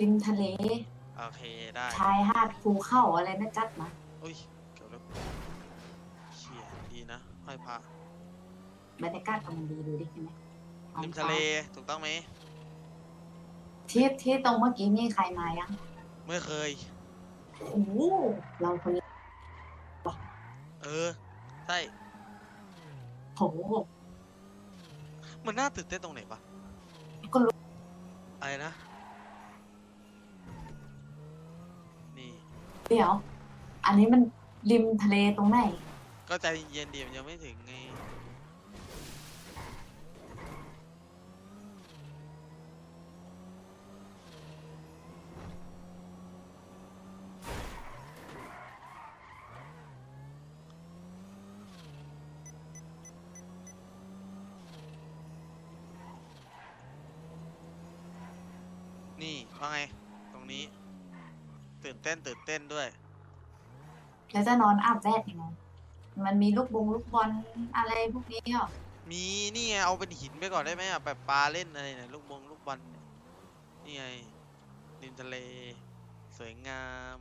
ริมทะเล โอเคได้ ชายหาดภูเขาอะไรนะจัดมาอุ้ยเกือบแล้วเชี่ยดีนะห้อยพระบรรยากาศกำลังดีดูดิเห็นไหมท้องริมฟ้าทะเลถูกต้องไหมที่ที่ตรงเมื่อกี้นี่ใครมายังไม่เคย โอ้โหเราคนนี้เออใช่โอ้โหมันน่าตื่นเต้นตรงไหนปะก็รู้ อะไรนะ นี่ เดี๋ยว อันนี้มันริมทะเลตรงไหน ก็ใจเย็นดีมันยังไม่ถึงไง นี่ว่าไง ตรงนี้ ตื่นเต้นตื่นเต้นด้วย แล้วจะนอนอาบแดดยังไงมันมีลูกบงลูกบอลอะไรพวกนี้เหรอมีนี่ไงเอาเป็นหินไปก่อนได้ไหมอะแบบปลาเล่นอะไรเนี่ยลูกบงลูกบอลเนี่ยนี่ไงริมทะเล สวยงาม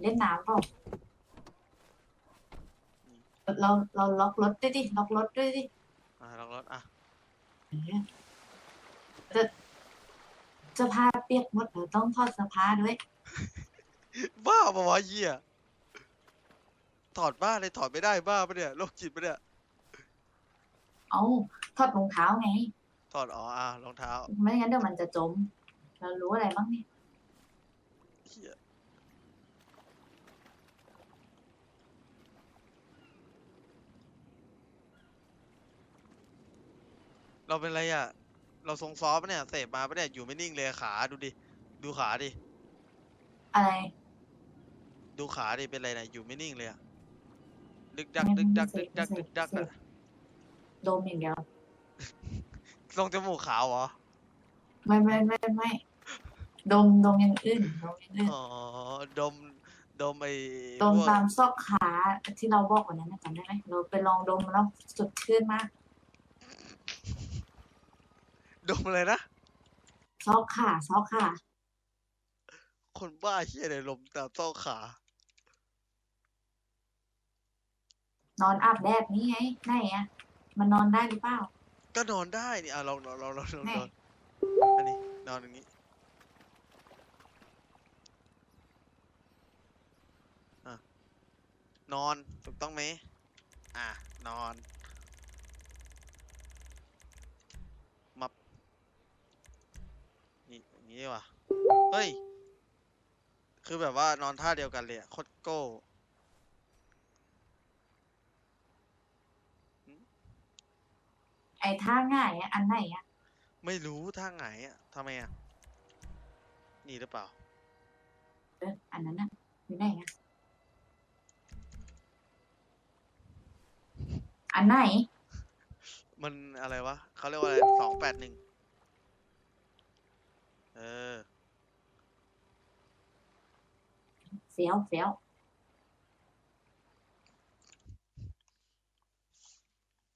เล่นน้ำเปล่าเราเราล็อกรถด้วยดิล็อกรถด้วยดิอะลองรถอะจะ เสื้อผ้าเปียกหมดเราต้องทอดเสื้อผ้าด้วย บ้าปะวะเหี้ยถอดบ้าเลยถอดไม่ได้บ้าปะเนี่ยโรคจิตปะเนี่ยเอาทอดรองเท้าไง ถอดอ๋ออะรองเท้าไม่งั้นเดี๋ยวมันจะจม เรารู้อะไรบ้างเนี่ยเหี้ยเราเป็นไรอะ เราทรงซอฟต์ปะเนี่ยเสพมาปะเนี่ยอยู่ไม่นิ่งเลยขาดูดิดูขาดิอะไร ดูขาดิเป็นไรนะอยู่ไม่นิ่งเลยอะดึกดักไม่ดึกดักไม่ดึกดักเสพดึกดักเสพอะดมอย่างเดียวทรงจมูกขาวเหรอไม่ไม่ไม่ไม่ดมดมอย่างอื่นดมอย่างอื่นอ๋อดมดมไอ้ดมพวก ตามซอกขาที่เราบอกวันนั้นนะจำได้ไหมเราไปลองดมแล้วสดชื่นมาก ดมอะไรนะ ซอกขาซอกขาคนบ้าเฮียเลยลมตามซอกขา นอนอาบแดดนี่ไงไหนอะมันนอนได้หรือเปล่า ก็นอนได้นี่อะลองนอนลองนอนลองแน่นอนอันนี้นอนอย่างนี้อะนอนถูกต้องไหมอะ นอนมับนี่อย่า งนี้ดีกว่ะเฮ้ย คือแบบว่านอนท่าเดียวกันเลยอะโคตรโก้ไอ้ท่าง่ายอะอันไหนอะไม่รู้ท่าไหนอะทำไมอะนี่หรือเปล่า เอออันนั้นอะอยู่ไหนอะอันไหน มันอะไรวะเขาเรียกว่าอะไรสองแปดหนึ่ง เออ เฟี้ยวเฟี้ยว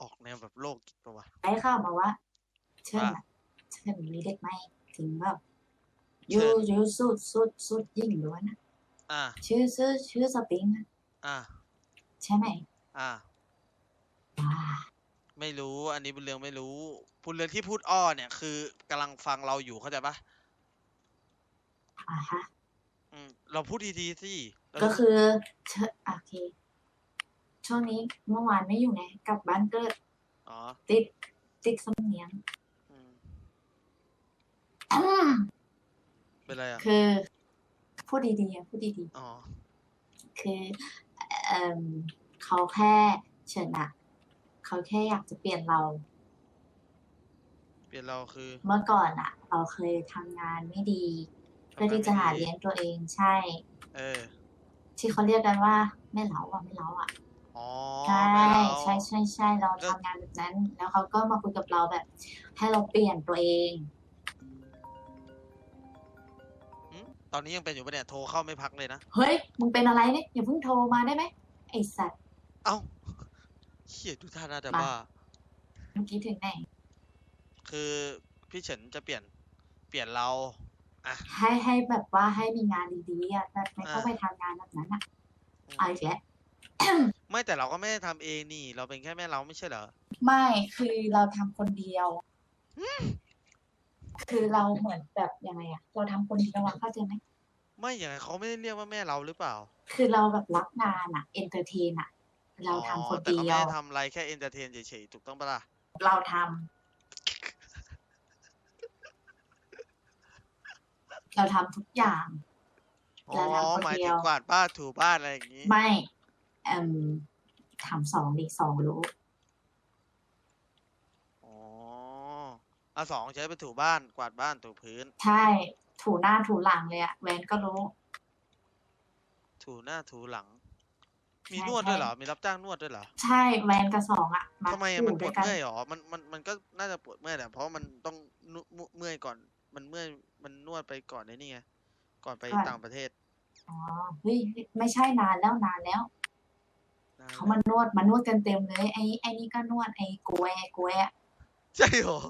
ออกแนวแบบโลกจิตปะวะได้ข่าวมาว่าเชิญว่าอะเชิญมีเด็กไหมถึงแบบเชิยูญยูสุดสุดสุดยิ่งล้วนอะอ่า ชื่อชื่อชื่อสปริงอะอ่า ใช่ไหมอ่า ว้าไม่รู้ อันนี้บุญเรืองไม่รู้บุญเรืองที่พูดอ้อเนี่ย คือกำลังฟังเราอยู่เข้าใจปะ อ่าฮะอืมเราพูดดีๆสิเราก็จะคือเชิญโอเค ช่วงนี้เมื่อวานไม่อยู่ไงกลับบ้านเกิดอ๋อติดติดสำเนียงอืมอืมเป็นไรอะ คือพูดดีๆอะพูดดีอ๋อ ๆคือเอ่มเขาแค่เชิญอะเขาแค่อยากจะเปลี่ยนเรา เปลี่ยนเราคือ เมื่อก่อนอะเราเคยทำงานไม่ดีเพื่อที่จะหาเลี้ยงตัวเองใช่ เออ ที่เขาเรียกกันว่าไม่เล้าอะไม่เล้าอะอ๋อใช่ไม่เราใช่ใช่ใช่เราแล้วทำงานแบบนั้น แล้วเขาก็มาคุยกับเราแบบ ให้เราเปลี่ยนตัวเองหึตอนนี้ยังเป็นอยู่ปะเนี่ย โทรเข้าไม่พักเลยนะ เฮ้ยมึงเป็นอะไรเนี่ยอย่าเพิ่งโทรมาได้ไหมไอสัตว์เอ้าเฮียดูท่าน่าจะมาบ้า เมื่อกี้ถึงไหนคือพี่เฉินจะเปลี่ยน เปลี่ยนเราอะ ให้ให้แบบว่าให้มีงานดีๆอะแบบไม่ต้องอ่าไปทำงานแบบนั้นอะอืมเอาอีกแล้วไม่แต่เราก็ไม่ได้ทำเองนี่ เราเป็นแค่แม่เราไม่ใช่เหรอ ไม่คือเราทำคนเดียว คือเราเหมือนแบบยังไงอะเราทำคนเดียวอะเข้าใจไหมไม่อย่างนั้นเขาไม่ได้เรียกว่าแม่เราหรือเปล่า คือเราแบบรับงานอะเอนเตอร์เทนอะเราทำคนอ๋อแต่เดีเขายไม่วได้ทำอะไรแค่เอนเตอร์เทนเฉยๆถูกต้องปะล่ะเราทำ เราทำทุกอย่างอ๋อเราทำคนหมายเดีถึยงว กวาดบ้านถูบ้านอะไรอย่างนี้ ไม่เอ่มทำสองดิสองรู้อ๋ออะสองใช้ไปถูบ้านกวาดบ้านถูพื้น ใช่ถูหน้าถูหลังเลยอะแวนก็รู้ ถูหน้าถูหลัง มีใช่นวดด้วยใช่เหรอมีรับจ้างนวดด้วยเหรอใช่แวนกับสองอะมาทำไมอะคู่มันปด้ววดยกัน เมื่อยเหรอ มันมันมันก็น่าจะปวดเมื่อยแหละเพราะมันต้องนุมุเมื่อยก่อน มันเมื่อยมันนวดไปก่อนไอ้นี่ไงก่อนไปก่อนต่างประเทศอ๋อเฮ้ยไม่ใช่นานแล้วนานแล้วนานเขาแล้วมานวดมานวดกันเต็มเลย ไอ้ไอ้นี่ก็นวดไอ้กล้วยไอ้กล้วยอะใช่เหรอ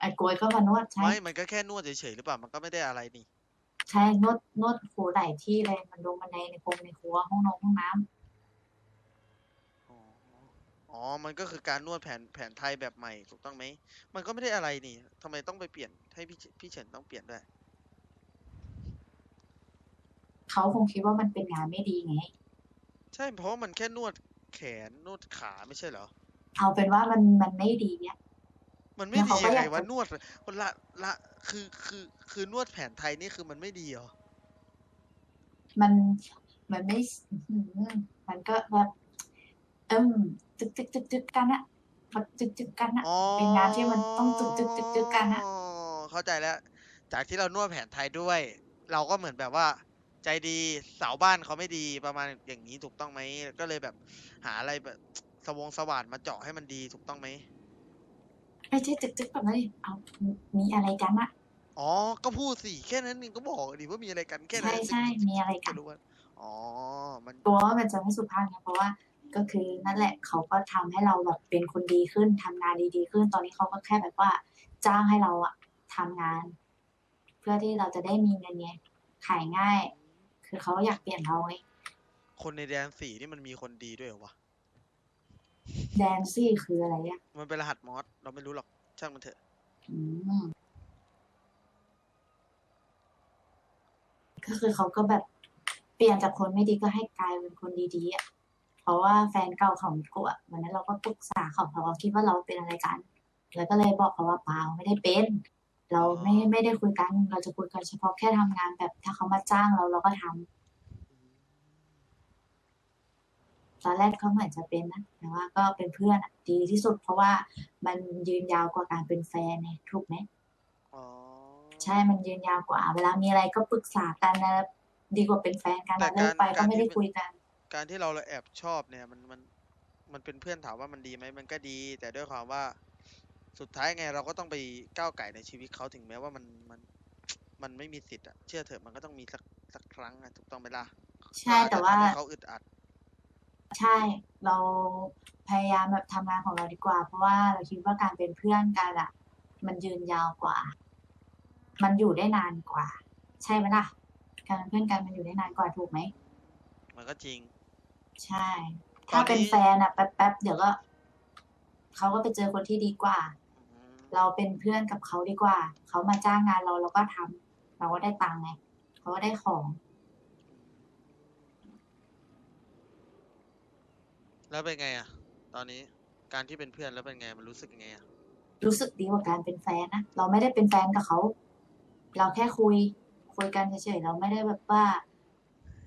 ไอ้กล้วยก็มานวดใช่ไม่มันก็แค่นวดเฉยๆหรือเปล่ามันก็ไม่ได้อะไรนี่ใช่นวดนวดครูหลายที่เลยมันลงบันไดในกรงในครัวห้องนงห้องน้ำอ๋อ อ๋อ มันก็คือการนวดแผนแผนไทยแบบใหม่ถูกต้องไหม มันก็ไม่ได้อะไรนี่ทำไมต้องไปเปลี่ยนให้พี่เฉพี่เฉินต้องเปลี่ยนด้วย เขาคงคิดว่ามันเป็นงานไม่ดีไง ใช่เพราะว่ามันแค่นวดแขนนวดขาไม่ใช่เหรอ เอาเป็นว่ามันมันไม่ดีเนี่ย มันไม่แล้วดีเขาก็ยังอยาไงกวะจะนวดคนละละคือคือคือนวดแผนไทยนี่คือมันไม่ดีเหรอ มันมันไม่อื้อหือมันก็แบบเอิ่ม จึกจึกจึกจึกกันอะมันจึกจึกกันอะอ๋อเป็นงานที่มันต้องจึกจึกจึกจึกกันอะเข้าใจแล้ว จากที่เรานวดแผนไทยด้วย เราก็เหมือนแบบว่า ใจดีเสาบ้านเขาไม่ดีประมาณอย่างนี้ถูกต้องไหมก็เลยแบบหาอะไรแบบสวงสว่านมาเจาะให้มันดีถูกต้องไหมไม่ใช่จึกจึกแบบนั้นดิเอามีอะไรกันอะอ๋อ ก็พูดสิแค่นั้นเองก็บอกดิว่ามีอะไรกันแค่นั้ใช่นใช่มีอะไรกันจรู้ว่าอ๋อมันตัวว่ามันจะไม่สุภาพไงเพราะว่า ก็คือนั่นแหละเขาก็ทำให้เราแบบเป็นคนดีขึ้นทำงานดีๆขึ้น ตอนนี้เขาก็แค่แบบว่า จ้างให้เราอะทำงาน เพื่อที่เราจะได้มีเงินไงขายง่าย คือเขาอยากเปลี่ยนเราไงคนในแดนสี่นี่มันมีคนดีด้วยเหรอวะแดนซี่คืออะไรอะมันเป็นรหัสมอสเราไม่รู้หรอกช่างมันเถอะอืมก็คือเขาก็แบบเปลี่ยนจากคนไม่ดีก็ให้กลายเป็นคนดีๆอะ เพราะว่าแฟนเก่าของกูอะวันนั้นเราก็ปรึกษาเขาเขาก็คิดว่าเราเป็นอะไรกัน แล้วก็เลยบอกเขาว่าเปล่าไม่ได้เป็น เราไม่ไม่ได้คุยกัน เราจะคุยกันเฉพาะแค่ทำงานแบบถ้าเขามาจ้างเราเราก็ทำตอนแรกเขาเหมือนจะเป็นนะ แต่ว่าก็เป็นเพื่อนอะดีที่สุด เพราะว่ามันยืนยาวกว่าการเป็นแฟนเนี่ยถูกไหมอ๋อใช่ มันยืนยาวกว่า เวลามีอะไรก็ปรึกษากันนะ ดีกว่าเป็นแฟนกันแต่นะเลิกการไปก็การไม่ได้ที่มันคุยกัน การที่เราแอบชอบเนี่ยมันมันมันเป็นเพื่อนถามว่ามันดีไหมมันก็ดี แต่ด้วยความว่าสุดท้ายไงเราก็ต้องไปก้าวไก่ในชีวิตเขาถึงแม้ว่ามันมันมันไม่มีสิทธิ์อะเชื่อเถอะมันก็ต้องมีสักสักครั้งอะถูกต้องไหมล่ะใช่ก็อจจะแต่ว่าทำให้เขาอึดอัด ใช่เราพยายามแบบทำงานของเราดีกว่า เพราะว่าเราคิดว่าการเป็นเพื่อนกันอะมันยืนยาวกว่า มันอยู่ได้นานกว่า ใช่ไหมล่ะ การเป็นเพื่อนกันมันอยู่ได้นานกว่าถูกไหม มันก็จริง ใช่ตอนนี้ถ้าเป็นแฟนอะแป๊บๆเดี๋ยวก็เขาก็ไปเจอคนที่ดีกว่าอืมเราเป็นเพื่อนกับเขาดีกว่า เขามาจ้างงานเราเราก็ทำเราก็ได้ตังค์ไงเขาก็ได้ของ แล้วเป็นไงอะตอนนี้การที่เป็นเพื่อนแล้วเป็นไงมันรู้สึกยังไงอะรู้สึกดีกว่าการเป็นแฟนนะเราไม่ได้เป็นแฟนกับเขา เราแค่คุย คุยกันเฉยๆเราไม่ได้แบบว่า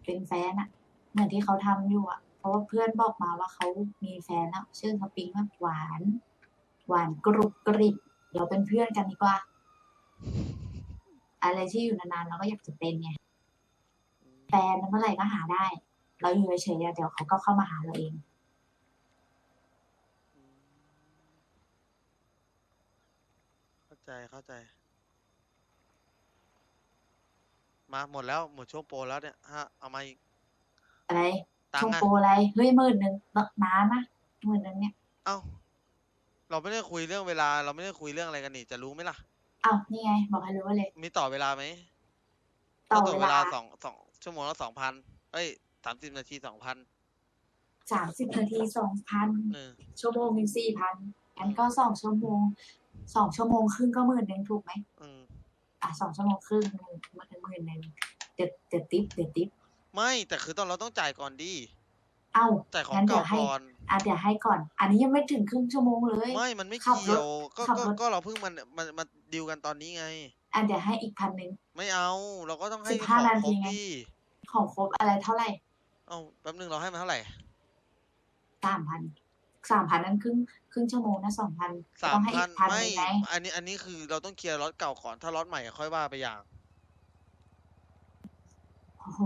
เป็นแฟนอะ เหมือนที่เขาทำอยู่อะเพราะว่าเพื่อนบอกมาว่าเขามีแฟนแล้วชื่อสปริงว่าหวาน หวานกรุบกริบเราเป็นเพื่อนกันดีกว่า อะไรที่อยู่นานๆเราก็อยากจะเป็นไงแฟนเมื่อไหร่ก็หาได้ เราอยู่เฉยๆเดี๋ยวเขาก็เข้ามาหาเราเองเข้าใจเข้าใจ มาหมดแล้ว หมดช่วงโปรแล้วเนี่ยฮะเอามาอีก อะไรตังช่วงค์อะโปรอะไร เฮ้ยหมื่นหนึ่งนานนะหมื่นหนึ่งเนี่ย เอ้า เราไม่ได้คุยเรื่องเวลา เราไม่ได้คุยเรื่องอะไรกันนี่ จะรู้ไหมล่ะ อ้าวนี่ไง บอกให้รู้ไว้เลย มีต่อเวลาไหม ต่อก็ตกเวเวลาลาสองสองชั่วโมงละสองพันเอ้ยสามสิบนาทีสองพันสามสิบนาทีสองพันเออชั่วโมงหนึ่งสี่พันงั้นก็สองชั่วโมงสองชั่วโมงครึ่งก็หมื่นหนึ่งถูกไหมอืมอะสองชั่วโมงครึ่งหมื่นหมื่นหมื่นหนึ่งเด็ดเด็ดติ๊บเด็ดติ๊บ ไม่แต่คือตอนเราต้องจ่ายก่อนดิเอ้าจ่ายของงั้นเดี๋เก่ายวให้ก่อน อะเดี๋ยวให้ก่อน อันนี้ยังไม่ถึงครึ่งชั่วโมงเลย ไม่ มันไม่ขับรถเกี่ยว ก็ขับก็รถ ก็เราเพิ่งมันมันมาดีลกันตอนนี้ไง อะเดี๋ยวให้อีกพันหนึ่ง ไม่เอา เราก็ต้องให้สิบขห้าองนาคทีรบไงดิของครบอะไรเท่าไหร่เอาแป๊บนึงเราให้มันเท่าไหร่ สามพันสามพันนั้นครึ่งครึ่งชั่วโมงนะสองพันสาต้อมงให้พัอีนกพันหไม่ นึ่งไงอันนี้อันนี้คือเราต้องเคลียร์ล็อตเก่าก่อน ถ้าล็อตใหม่อะค่อยว่าไปอย่าง โอ้โห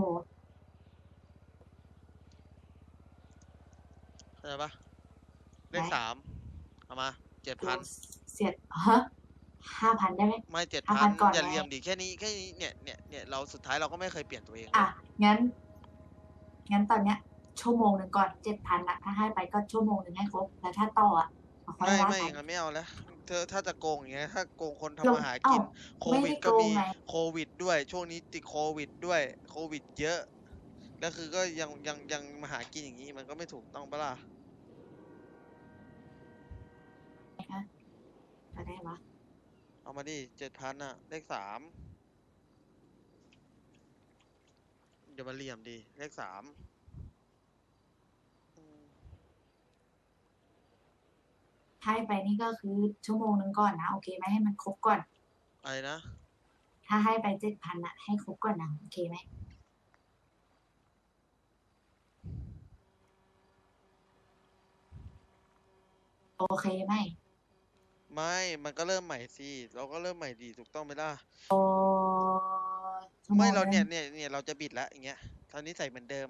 เข้าใจปะเลขได้สามเอามาเจ็ดพันเสียดฮะห้าพันได้ไหม ไม่เจ็ดห้าพัพันนก่อนอย่าไหม เหลี่ยมดิแค่นี้แค่นี้เนี่ยเนี่ยเนี่ยเราสุดท้ายเราก็ไม่เคยเปลี่ยนตัวเองอะ งั้น งั้นตอนเนี้ย ชั่วโมงหนึ่งก่อนเจ็ดพันอะถ้าให้ไปก็ชั่วโมงหนึ่งให้ครบ แล้วถ้าต่ออะเอาค่อยไม่ว่าไม่อกัย่านงนั้นไม่เอาแล้วเธอถ้าจะโกงอย่างเงี้ยถ้าโกงคนลทำงมาหาเอ้ากิน โคไม่วิดได้ก็โกงมีไง โควิดด้วย ช่วงนี้ติดโควิดด้วย โควิดเยอะ แล้วคือก็ยังยังยังมาหากินอย่างนี้มันก็ไม่ถูกต้องปะล่ะ ก็ได้วะเอามาดิเจ็ดพันอะเลขสามเดี๋ยวมาเหลี่ยมดิเลขสามอืมให้ไปนี่ก็คือชั่วโมงหนึ่งก่อนนะ โอเคไหมให้มันครบก่อน อะไรนะ ถ้าให้ไปเจ็ดพันอะให้ครบก่อนนะ โอเคไหมโอเคไหม ไม่ มันก็เริ่มใหม่สิ เราก็เริ่มใหม่ดีถูกต้องไหมล่ะโอ้ชั่วโมไม่งเราหเนี่นึ่ยงเนี่ยเนี่ยเราจะบิดแล้วอย่างเงี้ยตอนนี้ใส่เหมือนเดิม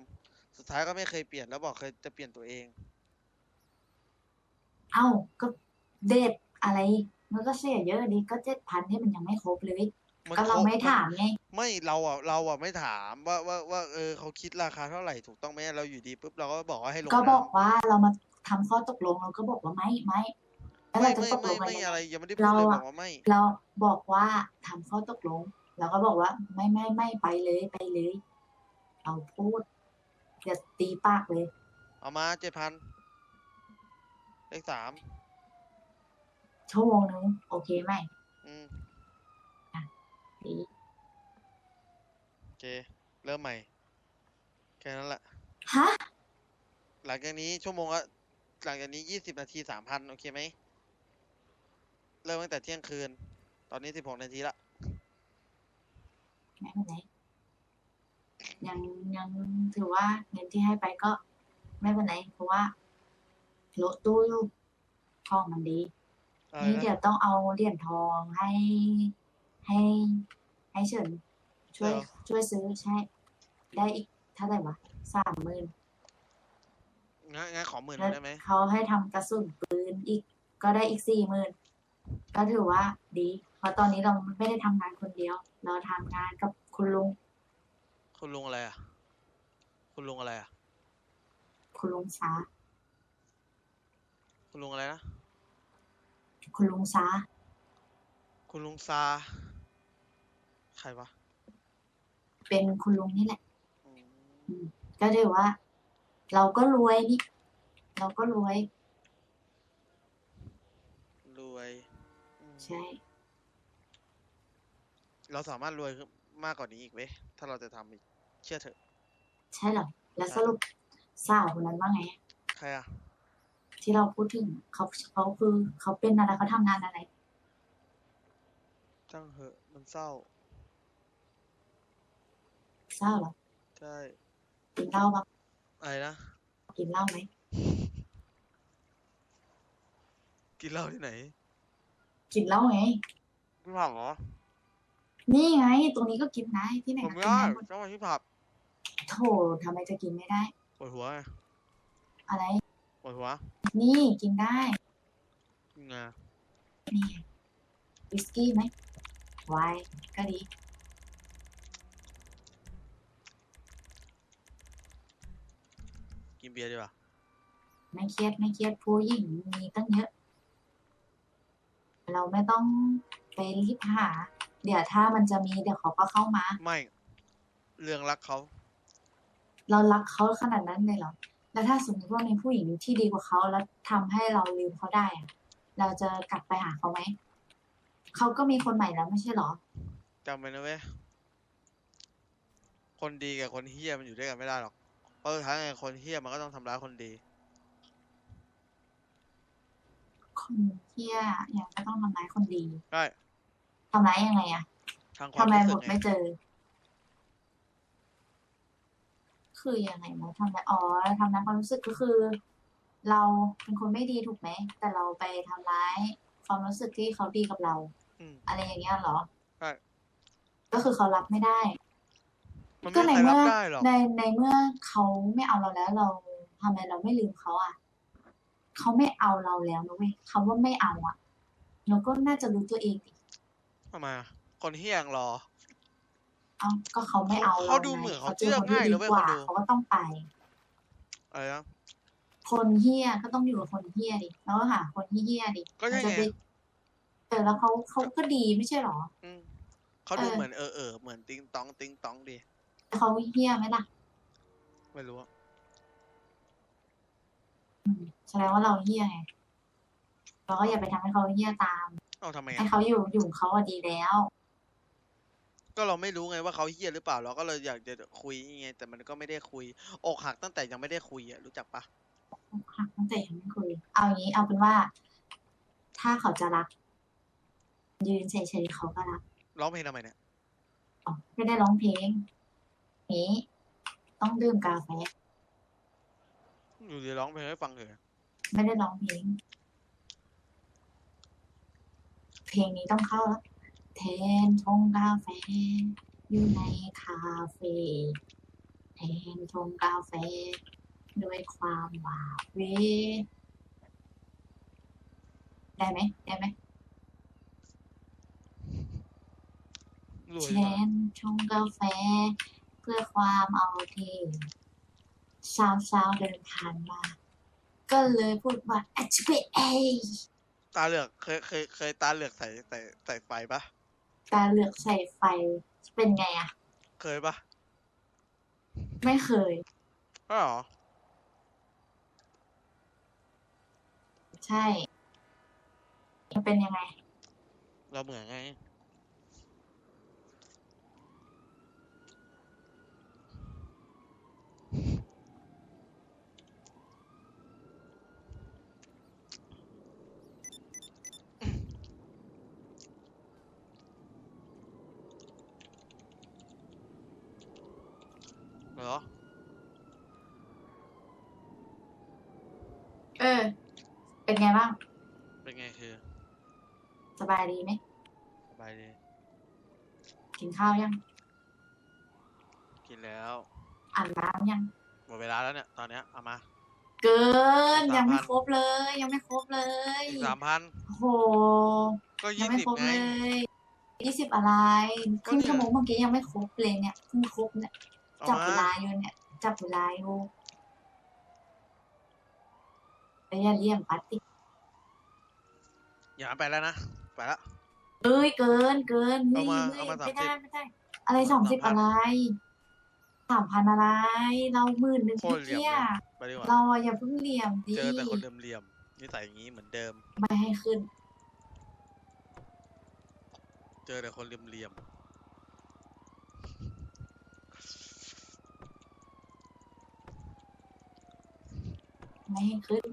สุดท้ายก็ไม่เคยเปลี่ยนแล้วบอกเคยจะเปลี่ยนตัวเอง เอ้าก็เดทอะไร มันก็เสียเยอะดีก็เจ็ดพันที่มันยังไม่ครบเลยมันก็เราคบไม่ถามไง ไม่เราอะเราอะไม่ถามว่าว่าว่าเออเขาคิดราคาเท่าไหร่ถูกต้องไหมเราอยู่ดีปุ๊บเราก็บอกว่าให้ลงก็บอกน้ำว่าเรามาทำข้อตกลงเราก็บอกว่าไม่ไม่ แล้วไม่เราจะไม่ตกลไม่งกันไม่ยังอะไรไงยังไม่ได้พูดเลยเราบอะ อกว่าไม่ เราบอกว่าทำข้อตกลง เราก็บอกว่า ไม่ไม่ไม่ไปเลยไปเลย เราพูดอย่าตีปากเลย เอามาเจ็ดพันเลขสามชั่วโมงนึงโอเคไหมอืมดีโอเค เริ่มใหม่ แค่นั้นแหละ ฮะ หลังจากนี้ชั่วโมงละหลังจากนี้ยี่สิบนาทีสามพันโอเคไหม เริ่มตั้งแต่เที่ยงคืน ตอนนี้สิบหกนาทีละ ไม่เป็นไรยังยังถือว่าเงินที่ให้ไปก็ ไม่เป็นไรเพราะว่าโลตู้อยู่ทองมันดีอะไรนี่นะเดี๋ยวต้องเอาเหรียญทองให้ให้ให้เฉินช่วยเหรอช่วยซื้อใช่ ได้อีกเท่าไหร่วะสามหมื่นงั้นงั้นขอหมื่นหแล้วนึ่งได้ไหมเขาให้ทำกระสุนปืนอีกก็ได้อีกสี่หมื่น ก็ถือว่าดี เพราะตอนนี้เราไม่ได้ทำงานคนเดียว เราทำงานกับคุณลุง คุณลุงอะไรอะ คุณลุงอะไรอะ คุณลุงซาคุณลุงอะไรนะ คุณลุงซาคุณลุงซา ใครวะเป็นคุณลุงนี่แหละ อืมก็ถือว่า เราก็รวยนี่ เราก็รวย รวยอืม ใช่ เราสามารถรวยขึ้นมากกว่านี้อีกเว้ยถ้าเราจะทำอีกเชื่อเถอะ ใช่เหรอ แล้วสรุปสาวคนนั้นว่าไง ใครอะที่เราพูดถึงเขาเขาคือเขาเป็นอะไรเขาทำงานอะไรช่างเหอะมันเศร้า เศร้าเหรอ ใช่ กินเหล้าปะอะไรนะ กินเหล้าไหม กินเหล้าที่ไหน กินเหล้าไงพี่ผับเหรอนี่ไง ตรงนี้ก็กินได้ที่ไหนผมก็ไม่กินได้ได้หมดต้องมาที่ผับโถทำไมจะกินไม่ได้ ปวดหัวไงอะไร ปวดหัวนี่กินได้งานี่ไงวิสกี้ไหมไวน์ก็ดี กินเบียร์ดีกว่าไม่เครียดไม่เครียดผู้หญิงมีตั้งเยอะ เราไม่ต้องไปรีบหา เดี๋ยวถ้ามันจะมีเดี๋ยวเขาก็เข้ามา ไม่ เรื่องรักเขาเรารักเขาขนาดนั้นเลยเหรอ แล้วถ้าสมมติว่ามีผู้หญิงที่ดีกว่าเขาแล้วทำให้เราลืมเขาได้อะเราจะกลับไปหาเขาไหม เขาก็มีคนใหม่แล้วไม่ใช่เหรอจำไว้นะเว้ย คนดีกับคนเฮี้ยมันอยู่ด้วยกันไม่ได้หรอก เพราะสุดท้ายไงคนเฮี้ยมันก็ต้องทำร้ายคนดี คนเที่ยยังก็ต้องทำร้ายคนดีใช่ทำร้ายยังไงอะทางควาทำมไมรู้บสึกทไงไม่เจอ คือยังไงนะทำร้ายอ๋อทำร้ายความรู้สึกก็คือ เราเป็นคนไม่ดีถูกไหม แต่เราไปทำร้ายความรู้สึกที่เขาดีกับเรา อืม อะไรอย่างเงี้ยเหรอใช่ ก็คือเขารับไม่ได้ มันก็ไม่ในมีใครรับเมื่อได้หรอกในในเมื่อเขาไม่เอาเราแล้วเราทำไมเราไม่ลืมเขาอะ เขาไม่เอาเราแล้วนะเว้ยคำว่าไม่เอาอะเราก็น่าจะรู้ตัวเองดิทำไมอะคนเฮี้ยยังรอ เอาก็เขาไม่เอาเขาเราดูไงเหมือนเขาเจอคนที่เชื่อง่ายดีนะเว้ยกว่าคนดู เขาก็ต้องไป อะไรนะ คนเฮี้ยก็ต้องอยู่กับคนเฮี้ยดิแล้วก็หาคนที่เฮี้ยดิก็ใช่มันจะไงได้เออแล้วเขาเขาก็ดีไม่ใช่หรอ อืมเขาดูเออ เหมือนเออเออเหมือนติงตองติงตองดีแต่เขาเฮี้ยไหมล่ะ ไม่รู้อะอืม แสดงว่าเราเฮี้ยไงเราก็อย่าไปทำให้เขาเฮี้ยตาม เอ้าทำไมให้อะเขาอยู่อยู่ของเขาอะดีแล้ว ก็เราไม่รู้ไงว่าเขาเฮี้ยหรือเปล่าเราก็เลยอยากจะคุยไงแต่มันก็ไม่ได้คุยอกหักตั้งแต่ยังไม่ได้คุยอะรู้จักปะหักตั้งแต่ยังไม่คุย เอาอย่างนี้เอาเป็นว่า ถ้าเขาจะรัก ยืนเฉยๆเขาก็รักร้องเพลงทำไมเนี่ยอ๋อไม่ได้ร้องเพลงนี้ ต้องดื่มกาแฟ อยู่ดีร้องเพลงให้ฟังเถอะไม่ได้ร้องเพลง เพลงนี้ต้องเข้าแล้ว แทนชงกาแฟ อยู่ในคาเฟ่แทนชงกาแฟ ด้วยความหวาเวได้ไหมได้ไหมรวยแทนชงกาแฟ เพื่อความเอาที สาวสาวๆเดินผ่านมา ก็เลยพูดว่า a c t i v a ตาเหลือกเคยเคยเคยตาเหลือกใส่ใส่ใส่ไฟปะตาเหลือกใส่ไฟเป็นไงอะเคยปะไม่เคยก็หรอใช่มันเป็นยังไง เราเหมือนไง เหรอ เออ เป็นไงบ้าง เป็นไงคือ สบายดีไหมสบายดี กินข้าวยัง กินแล้วอาบน้ำยัง หมดเวลาแล้วเนี่ย ตอนเนี้ยเอามา เกินสามพันยังไม่ครบเลย ยังไม่ครบเลยอีกสามพันโอ้โหก็ยัยี่งไม่สิบครบไง เลยยี่สิบอะไรก็ครึ่งเนี่ย ชั่วโมงเมื่อกี้ยังไม่ครบเลยเนี่ยเพิ่งครบเนี่ย เอาจับมาเวลาอยู่เนี่ย จับเวลาอยู่ แล้วอย่าเลี่ยมปัดติอย่าไปแล้วนะ ไปแล้ว เอ้ยเกินเกินเอามาฮ้ยเอามาฮ้ยไม่ได้30ไม่ได้อะไรสามสิบ3,000อะไรสามพันอะไร เราหมื่นหนึ่งโคตรเหลี่ยมเที่ยเลยไปดีกว่าเราอะอย่าเพิ่งเหลี่ยมดิเจอแต่คนเหลี่ยมๆนิสัยอย่างนี้เหมือนเดิม ไม่ให้ขึ้น เจอแต่คนเหลี่ยมไม่ให้ขึ้น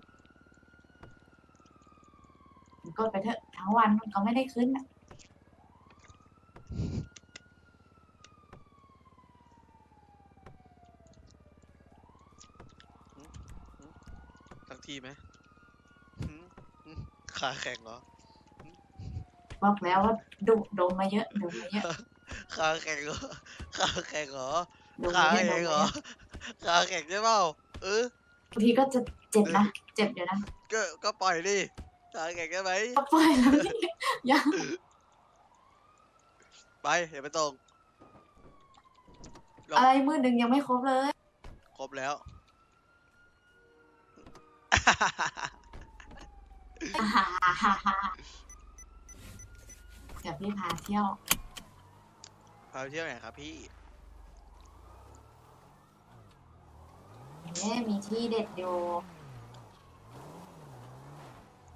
กดไปเถอะทั้งวันมันก็ไม่ได้ขึ้นอะๆทั้งทีไหมหืมหืมขาแข็งเหรอ บอกแล้วว่าดุดมมาเยอะดมมาเยอะขาแข็งเหรอขาแข็งเหรอดมขามาเยอะดแข็มงเหรเยอะขาแข็งใช่เปล่าเออบางทีก็จะเจ็บนะเจ็บอยู่นะก็ก็ปล่อยดิ ขาแข็งใช่ไหมก็ปล่อยแล้วนี่ยังไปอย่าไปตรงลงอะไรมือหนึ่งยังไม่ครบเลย ครบแล้ว เดี๋ยวพี่พาเที่ยว พาไปเที่ยวไหนครับพี่ เอ๊ะมีที่เด็ดอยู่